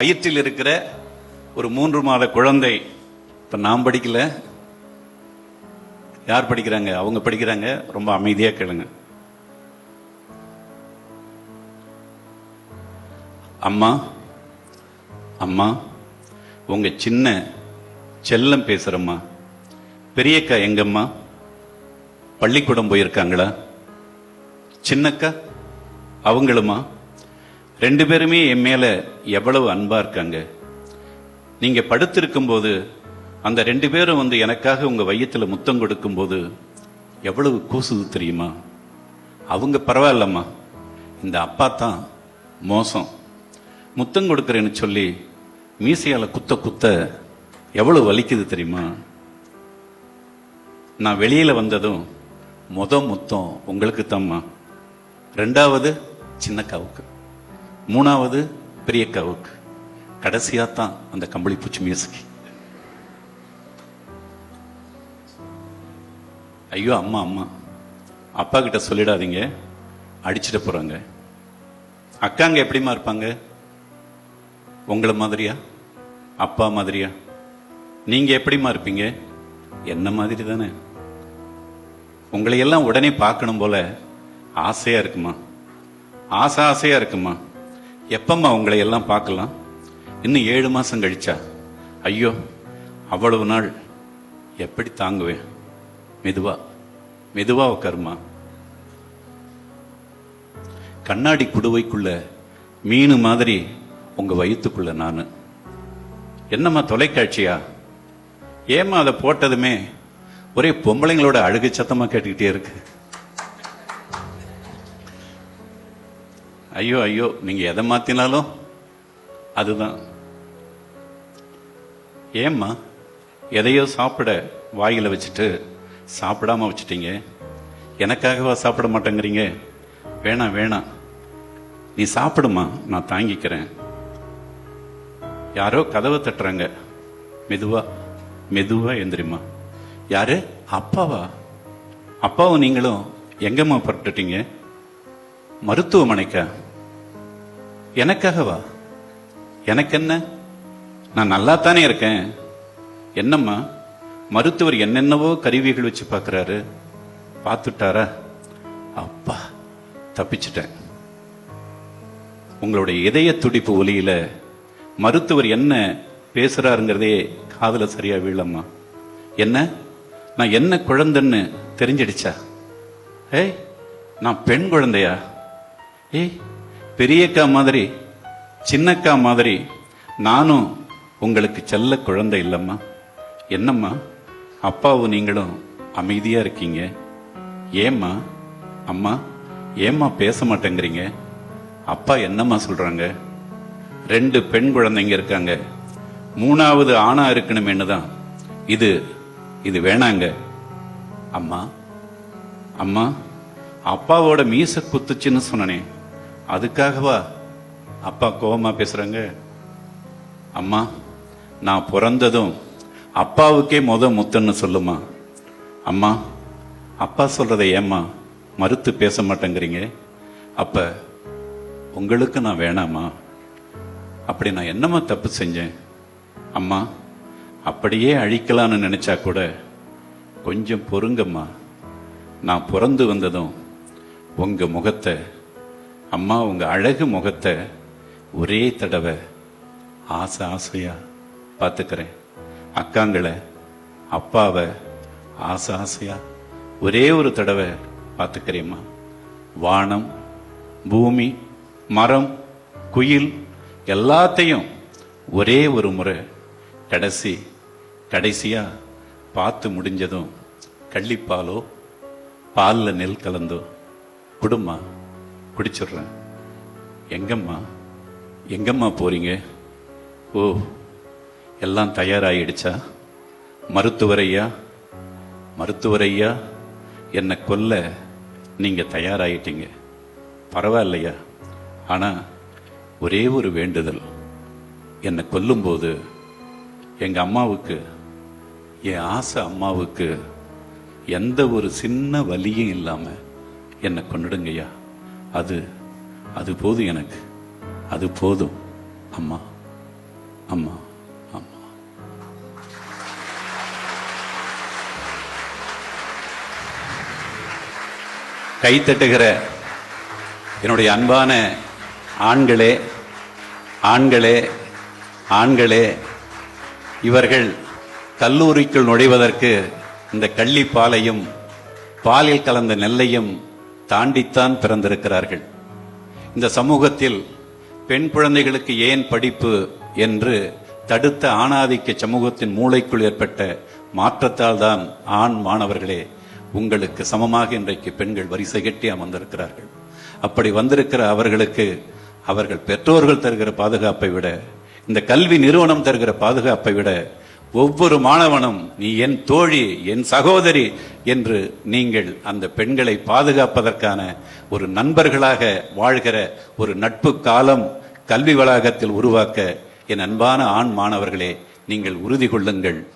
வயிற்றில் இருக்கிற ஒரு மூன்று மாத குழந்தை இப்போ நான் படிக்கல. யார் படிக்கிறாங்க? அவங்க படிக்கிறாங்க. ரொம்ப அமைதியா கேளுங்க. அம்மா அம்மா உங்க சின்ன செல்லம் பேசுறம்மா. பெரியக்கா எங்கம்மா? பள்ளிக்கூடம் போயிருக்காங்களா? சின்னக்கா? அவங்களுமா? ரெண்டு பேருமே என் மேலே எவ்வளவு அன்பாக இருக்காங்க. நீங்கள் படுத்திருக்கும்போது அந்த ரெண்டு பேரும் வந்து எனக்காக உங்கள் வையத்தில் முத்தம் கொடுக்கும்போது எவ்வளவு கூசுது தெரியுமா? அவங்க பரவாயில்லம்மா. இந்த அப்பா தான் மோசம். முத்தம் கொடுக்குறேன்னு சொல்லி மீசையால் குத்த குத்த எவ்வளவு வலிக்குது தெரியுமா? நான் வெளியில் வந்ததும் முத முத்தம் உங்களுக்கு தாம்மா ரெண்டாவது சின்னக்காவுக்கு. மூணாவது பெரியக்காவுக்கு கடைசியா தான் அந்த கம்பளி பூச்சி மியூசிக். ஐயோ அம்மா அம்மா. அப்பா கிட்ட சொல்லிடாதீங்க. அடிச்சிட்டு போறாங்க. அக்காங்க எப்படிமா இருப்பாங்க? உங்களை மாதிரியா? அப்பா மாதிரியா? நீங்க எப்படிமா இருப்பீங்க? என்ன மாதிரி தானே? உங்களையெல்லாம் உடனே பார்க்கணும் போல ஆசையா இருக்குமா? ஆசை ஆசையா இருக்குமா? எப்பம்மா உங்களை எல்லாம் பார்க்கலாம்? இன்னும் ஏழு மாதம் கழிச்சா? ஐயோ அவ்வளவு நாள் எப்படி தாங்குவேன்? மெதுவா மெதுவா உட்காருமா? கண்ணாடி குடுவைக்குள்ள மீனு மாதிரி உங்க வயிற்றுக்குள்ள நான். என்னம்மா தொலைக்காட்சியா? ஏம்மா அதை போட்டதுமே ஒரே பொம்பளைங்களோட அழுகு சத்தமாக கேட்டுக்கிட்டே இருக்கு. ஐயோ ஐயோ நீங்க எதை மாத்தினாலும் அதுதான். ஏம்மா எதையோ சாப்பிட வாயில வச்சுட்டு சாப்பிடாம வச்சுட்டீங்க? எனக்காகவா சாப்பிட மாட்டேங்கிறீங்க? வேணாம் வேணாம். நீ சாப்பிடுமா நான் தாங்கிக்கிறேன். யாரோ கதவை தட்டுறாங்க. மெதுவா மெதுவா எந்திரிமா யாரு? அப்பாவா? அப்பாவும் நீங்களும் எங்கம்மா புறப்பட்டுட்டீங்க மருத்துவமனைக்கா? எனக்காகவா? எனக்கு என்ன நான் நல்லா தானே இருக்கேன். என்னம்மா? மருத்துவர் என்னென்னவோ கருவிகள் வச்சு பார்க்குறாரு பார்த்துட்டாரா? அப்பா தப்பிச்சிட்டேன். உங்களுடைய இதய துடிப்பு ஒலியில மருத்துவர் என்ன பேசுறாருங்கிறதே காதில் சரியா வீழம்மா என்ன? நான் என்ன குழந்தைன்னு தெரிஞ்சிடுச்சா? ஏய் நான் பெண் குழந்தையா? ஏய் பெரியக்கா மாதிரி சின்னக்கா மாதிரி நானும் உங்களுக்கு செல்ல குழந்தை இல்லைம்மா. என்னம்மா அப்பாவும் நீங்களும் அமைதியாக இருக்கீங்க? ஏம்மா அம்மா ஏம்மா பேச மாட்டேங்கிறீங்க? அப்பா என்னம்மா சொல்கிறாங்க ரெண்டு பெண் குழந்தைங்க இருக்காங்க. மூணாவது ஆணா இருக்கணுமேனு தான் இது இது வேணாங்க. அம்மா அம்மா அப்பாவோட மீச குத்துச்சுன்னு சொன்னனே. அதுக்காகவா அப்பா கோபமாக பேசுகிறாங்க அம்மா நான் பிறந்ததும் அப்பாவுக்கே முத முத்தன்னு சொல்லுமா? அம்மா அப்பா சொல்கிறத ஏம்மா மறுத்து பேச மாட்டேங்கிறீங்க? அப்போ உங்களுக்கு நான் வேணாமா? அப்படி நான் என்னம்மா தப்பு செஞ்சேன்? அம்மா அப்படியே அழிக்கலான்னு நினச்சா கூட கொஞ்சம் பொறுங்கம்மா. நான் பிறந்து வந்ததும் உங்கள் முகத்தை அம்மா உங்கள் அழகு முகத்தை ஒரே தடவை ஆசை ஆசையாக பார்த்துக்கிறேன். அக்காங்களை அப்பாவை ஆசை ஆசையாக ஒரே ஒரு தடவை பார்த்துக்கிறேம்மா. வானம் பூமி மரம் குயில் எல்லாத்தையும் ஒரே ஒரு முறை கடைசி கடைசியாக பார்த்து முடிஞ்சதும் கள்ளிப்பாலோ பாலில் நெல் கலந்தோ குடுமா பிடிச்சிடுறேன். எங்கம்மா? எங்கம்மா போறீங்க? ஓ எல்லாம் தயாராகிடுச்சா மருத்துவரையா? மருத்துவரையா? என்னை கொல்ல நீங்கள் தயாராகிட்டீங்க பரவாயில்லையா? ஆனால் ஒரே ஒரு வேண்டுதல். என்னை கொல்லும்போது எங்கள் அம்மாவுக்கு என் ஆசை அம்மாவுக்கு எந்த ஒரு சின்ன வலியும் இல்லாமல் என்னை கொண்டுடுங்கய்யா அது அது போதும் எனக்கு. அது போதும். அம்மா அம்மா அம்மா. கைத்தட்டுகிற என்னுடைய அன்பான ஆண்களே ஆண்களே ஆண்களே இவர்கள் கல்லூரிக்குள் நுழைவதற்கு இந்த கள்ளிப்பாலையும் பாலில் கலந்த நெல்லையும் தாண்டித்தான் பிறந்திருக்கிறார்கள். இந்த சமூகத்தில் பெண் குழந்தைகளுக்கு ஏன் படிப்பு என்று தடுத்த ஆணாதிக்க சமூகத்தின் மூளைக்குள் ஏற்பட்ட மாற்றத்தால் தான் ஆண் மாணவர்களே உங்களுக்கு சமமாக இன்றைக்கு பெண்கள் வரிசை கட்டி அமர்ந்திருக்கிறார்கள். அப்படி வந்திருக்கிற அவர்களுக்கு அவர்கள் பெற்றோர்கள் தருகிற பாதுகாப்பை விட இந்த கல்வி நிறுவனம் தருகிற பாதுகாப்பை விட ஒவ்வொரு மாணவனும் நீ என் தோழி என் சகோதரி என்று நீங்கள் அந்த பெண்களை பாதுகாப்பதற்கான ஒரு நண்பர்களாக வாழ்கிற ஒரு நட்பு காலம் கல்வி வளாகத்தில் உருவாக்க என் அன்பான ஆண் மாணவர்களே நீங்கள் உறுதி கொள்ளுங்கள்.